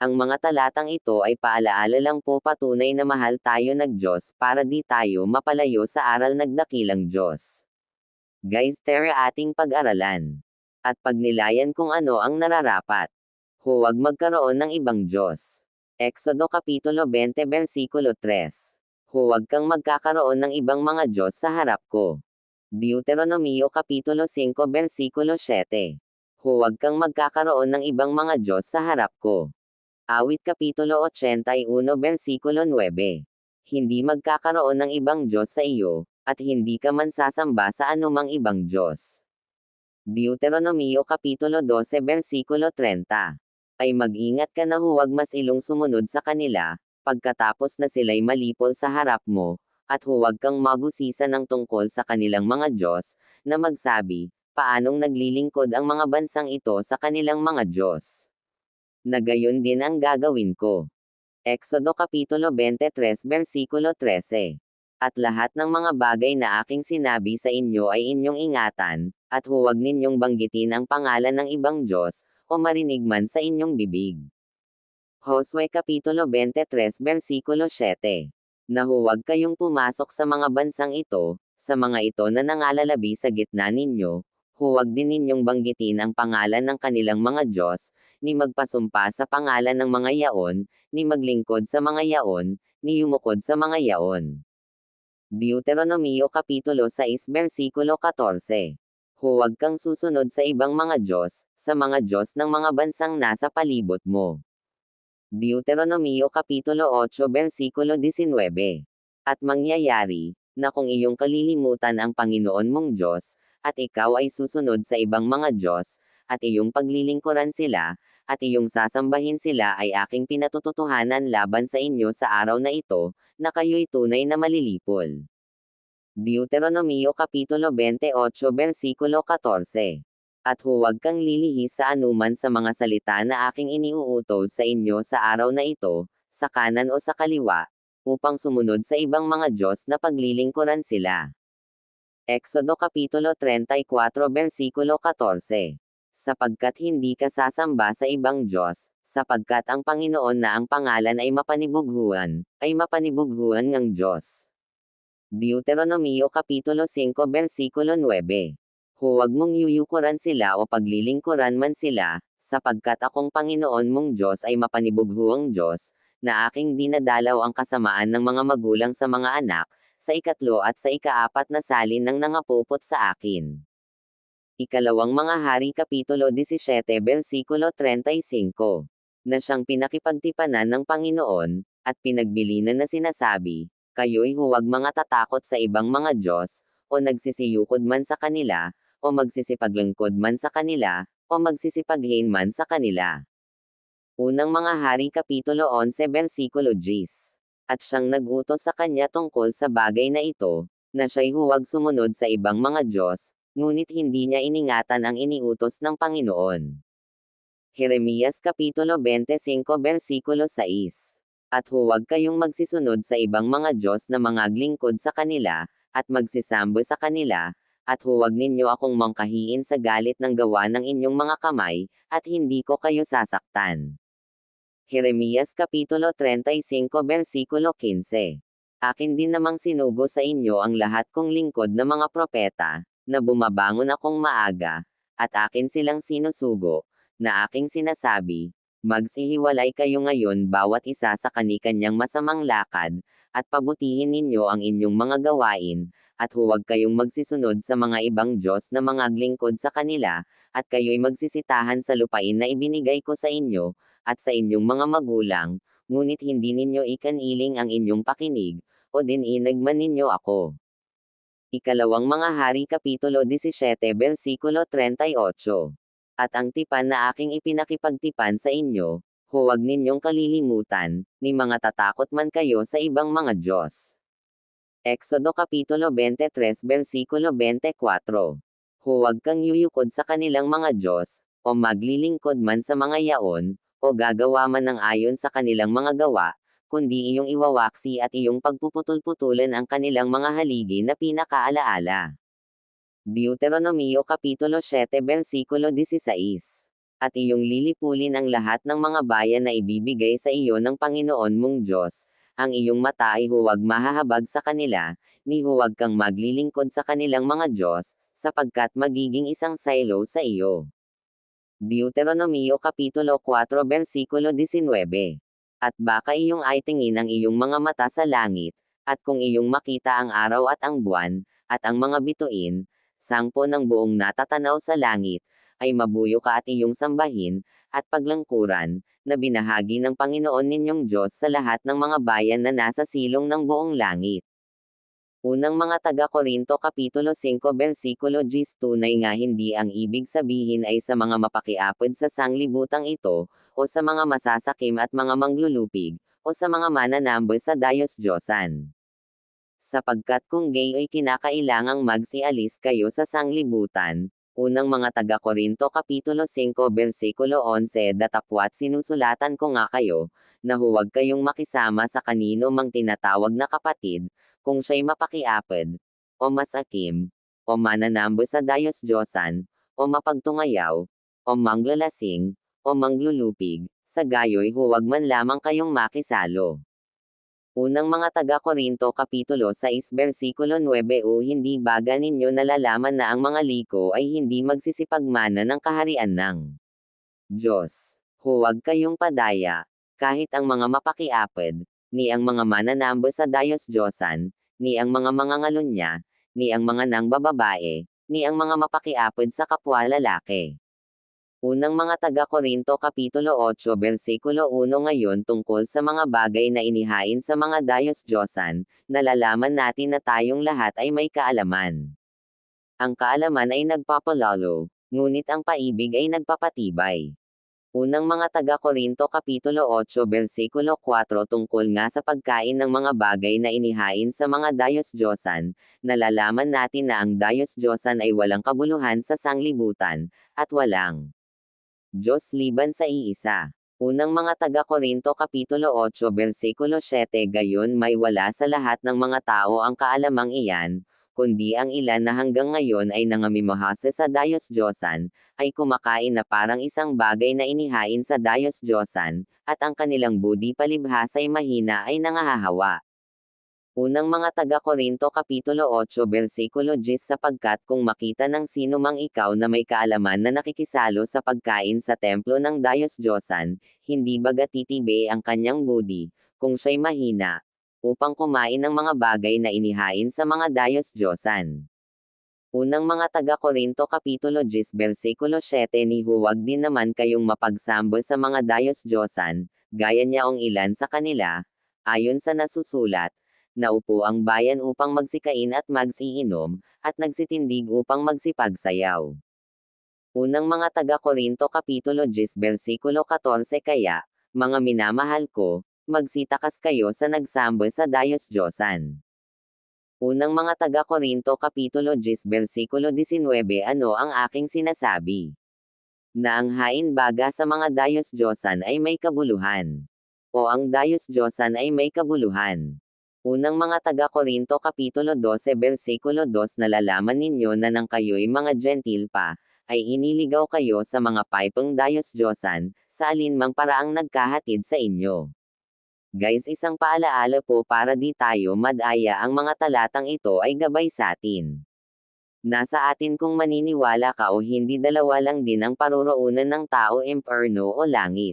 Ang mga talatang ito ay paalaala lang po patunay na mahal tayo ng Diyos para di tayo mapalayo sa aral nagdakilang Diyos. Guys, tara ating pag-aralan. At pagnilayan kung ano ang nararapat. Huwag magkaroon ng ibang Diyos. Exodo Kapitulo 20 Versikulo 3 Huwag kang magkakaroon ng ibang mga Diyos sa harap ko. Deuteronomio Kapitulo 5 Versikulo 7 Huwag kang magkakaroon ng ibang mga Diyos sa harap ko. Awit Kapitulo 81 Versikulo 9 Hindi magkakaroon ng ibang Diyos sa iyo, at hindi ka man sasamba sa anumang ibang Diyos. Deuteronomio Kapitulo 12 Versikulo 30 Ay mag-ingat ka na huwag mas ilong sumunod sa kanila, pagkatapos na sila'y malipol sa harap mo, at huwag kang magusisa ng tungkol sa kanilang mga Diyos, na magsabi, paanong naglilingkod ang mga bansang ito sa kanilang mga Diyos. Na gayon din ang gagawin ko. Exodo Kapitulo 23 Versikulo 13 At lahat ng mga bagay na aking sinabi sa inyo ay inyong ingatan, at huwag ninyong banggitin ang pangalan ng ibang Diyos, o marinig man sa inyong bibig. Josue Kapitulo 23 Versikulo 7 Na huwag kayong pumasok sa mga bansang ito, sa mga ito na nangalalabi sa gitna ninyo, huwag din ninyong banggitin ang pangalan ng kanilang mga Diyos, ni magpasumpa sa pangalan ng mga yaon, ni maglingkod sa mga yaon, ni yumukod sa mga yaon. Deuteronomio Kapitulo 6 Versikulo 14 Huwag kang susunod sa ibang mga Diyos, sa mga Diyos ng mga bansang nasa palibot mo. Deuteronomio Kapitulo 8 Versikulo 19 At mangyayari, na kung iyong kalilimutan ang Panginoon mong Diyos, at ikaw ay susunod sa ibang mga Diyos, at iyong paglilingkuran sila, at iyong sasambahin sila ay aking pinatututuhanan laban sa inyo sa araw na ito, na kayo'y tunay na malilipol. Deuteronomio Kapitulo 28 Versikulo 14 At huwag kang lilihis sa anuman sa mga salita na aking iniuutos sa inyo sa araw na ito, sa kanan o sa kaliwa, upang sumunod sa ibang mga Diyos na paglilingkuran sila. Exodo Kapitulo 34 Versikulo 14 Sapagkat hindi ka sasamba sa ibang Diyos, sapagkat ang Panginoon na ang pangalan ay mapanibughuan, ay mapanibughuan ng Diyos. Deuteronomio Kapitulo 5 Versikulo 9 Huwag mong yuyukuran sila o paglilingkuran man sila, sapagkat akong Panginoon mong Diyos ay mapanibughuang Diyos, na aking dinadalaw ang kasamaan ng mga magulang sa mga anak, sa ikatlo at sa ikaapat na salin ng nangapupot sa akin. Ikalawang mga hari Kapitulo 17 Versikulo 35 Na siyang pinakipagtipanan ng Panginoon, at pinagbilinan na sinasabi, kayo'y huwag mga tatakot sa ibang mga Diyos, o nagsisiyukod man sa kanila, o magsisipaglangkod man sa kanila, o magsisipaghin man sa kanila. Unang mga hari Kapitulo 11 Versikulo 10 At siyang nagutos sa kanya tungkol sa bagay na ito, na siya'y huwag sumunod sa ibang mga Diyos, ngunit hindi niya iningatan ang iniutos ng Panginoon. Jeremias Kapitulo 25 Versikulo 6 at huwag kayong magsisunod sa ibang mga Diyos na mga glingkod sa kanila, at magsisambo sa kanila, at huwag ninyo akong mangkahiin sa galit ng gawa ng inyong mga kamay, at hindi ko kayo sasaktan. Jeremias Kapitulo 35 Versikulo 15 Akin din namang sinugo sa inyo ang lahat kong lingkod na mga propeta, na bumabangon akong maaga, at akin silang sinusugo, na aking sinasabi, Magsihiwalay kayo ngayon bawat isa sa kanikanyang masamang lakad, at pabutihin ninyo ang inyong mga gawain, at huwag kayong magsisunod sa mga ibang Diyos na mga glingkod sa kanila, at kayo'y magsisitahan sa lupain na ibinigay ko sa inyo, at sa inyong mga magulang, ngunit hindi ninyo ikaniling ang inyong pakinig, o dininag man ninyo ako. Ikalawang mga hari Kapitulo 17 Versikulo 38 at ang tipan na aking ipinakipagtipan sa inyo, huwag ninyong kalilimutan, ni mga tatakot man kayo sa ibang mga Diyos. Exodo Kapitulo 23 Versikulo 24 Huwag kang yuyukod sa kanilang mga Diyos, o maglilingkod man sa mga yaon, o gagawa man ng ayon sa kanilang mga gawa, kundi iyong iwawaksi at iyong pagpuputol-putulan ang kanilang mga haligi na pinakaalaala. Deuteronomio Kapitulo 7 Versikulo 16 At iyong lilipulin ang lahat ng mga bayan na ibibigay sa iyo ng Panginoon mong Diyos, ang iyong mata ay huwag mahahabag sa kanila, ni huwag kang maglilingkod sa kanilang mga Diyos, sapagkat magiging isang silo sa iyo. Deuteronomio Kapitulo 4 Versikulo 19 At baka iyong ay tingin ang iyong mga mata sa langit, at kung iyong makita ang araw at ang buwan, at ang mga bituin, sangpo ng buong natatanaw sa langit, ay mabuyo ka at iyong sambahin, at paglangkuran, na binahagi ng Panginoon ninyong Diyos sa lahat ng mga bayan na nasa silong ng buong langit. Unang mga taga-Korinto Kapitulo 5 Versikulo 10 tunay nga hindi ang ibig sabihin ay sa mga mapakiapod sa sanglibutang ito, o sa mga masasakim at mga manglulupig, o sa mga mananambo sa Diyos Diyosan. Sapagkat kung gay ay kinakailangang magsialis kayo sa sanglibutan, Unang mga taga-Korinto Kapitulo 5 Versikulo 11 Datapwat sinusulatan ko nga kayo, na huwag kayong makisama sa kanino mang tinatawag na kapatid, kung siya'y mapakiapid, o masakim, o mananambo sa Diyos Diyosan, o mapagtungayaw, o manglalasing, o manglulupig, sa gayoy huwag man lamang kayong makisalo. Unang mga taga-Korinto Kapitulo 6 Versikulo 9 O hindi baga ninyo nalalaman na ang mga liko ay hindi magsisipagmana ng kaharian ng Diyos. Huwag kayong padaya, kahit ang mga mapakiapid, ni ang mga mananambo sa Diyos Diyosan, ni ang mga mangangalunya, ni ang mga nang bababae, ni ang mga mapakiapid sa kapwa lalaki. Unang mga taga-Korinto Kapitulo 8 Versikulo 1 Ngayon tungkol sa mga bagay na inihain sa mga Diyos Diyosan, nalalaman natin na tayong lahat ay may kaalaman. Ang kaalaman ay nagpapalalo, ngunit ang paibig ay nagpapatibay. Unang mga taga-Korinto Kapitulo 8 Versikulo 4 tungkol nga sa pagkain ng mga bagay na inihain sa mga Diyos Diyosan, nalalaman natin na ang Diyos Diyosan ay walang kabuluhan sa sanglibutan, at walang Diyos liban sa iisa. Unang mga taga-Korinto Kapitulo 8 Versikulo 7 Gayon may wala sa lahat ng mga tao ang kaalamang iyan, kundi ang ilan na hanggang ngayon ay nangamimahasa sa Diyos Diyosan, ay kumakain na parang isang bagay na inihain sa Diyos Diyosan, at ang kanilang budi palibhasay mahina ay nangahahawa. Unang mga taga-Korinto Kapitulo 8 Versikulo 10 sapagkat kung makita ng sino mang ikaw na may kaalaman na nakikisalo sa pagkain sa templo ng Diyos Diyosan, hindi baga titibe ang kanyang budi, kung siya'y mahina, upang kumain ng mga bagay na inihain sa mga Diyos Diyosan. Unang mga taga-Korinto Kapitulo 10 Versikulo 7 ni huwag din naman kayong mapagsambo sa mga Diyos Diyosan, gaya niya ang ilan sa kanila, ayon sa nasusulat, naupo ang bayan upang magsikain at magsiinom, at nagsitindig upang magsipagsayaw. Unang mga taga-Korinto Kapitulo 10 Versikulo 14 Kaya, mga minamahal ko, magsitakas kayo sa nagsambo sa Diyos Diyosan. Unang mga taga-Korinto Kapitulo 10 Versikulo 19 Ano ang aking sinasabi? Na ang hain baga sa mga Diyos Diyosan ay may kabuluhan. O ang Diyos Diyosan ay may kabuluhan. Unang mga taga-Korinto Kapitulo 12 Versikulo 2 Nalalaman ninyo na nang kayo'y mga gentil pa, ay iniligaw kayo sa mga paipong Diyos Diyosan, sa alinmang paraang nagkahatid sa inyo. Guys isang paalaala po para di tayo madaya ang mga talatang ito ay gabay sa atin. Nasa atin kung maniniwala ka o hindi dalawa lang din ang paruroonan ng tao imperno o langit.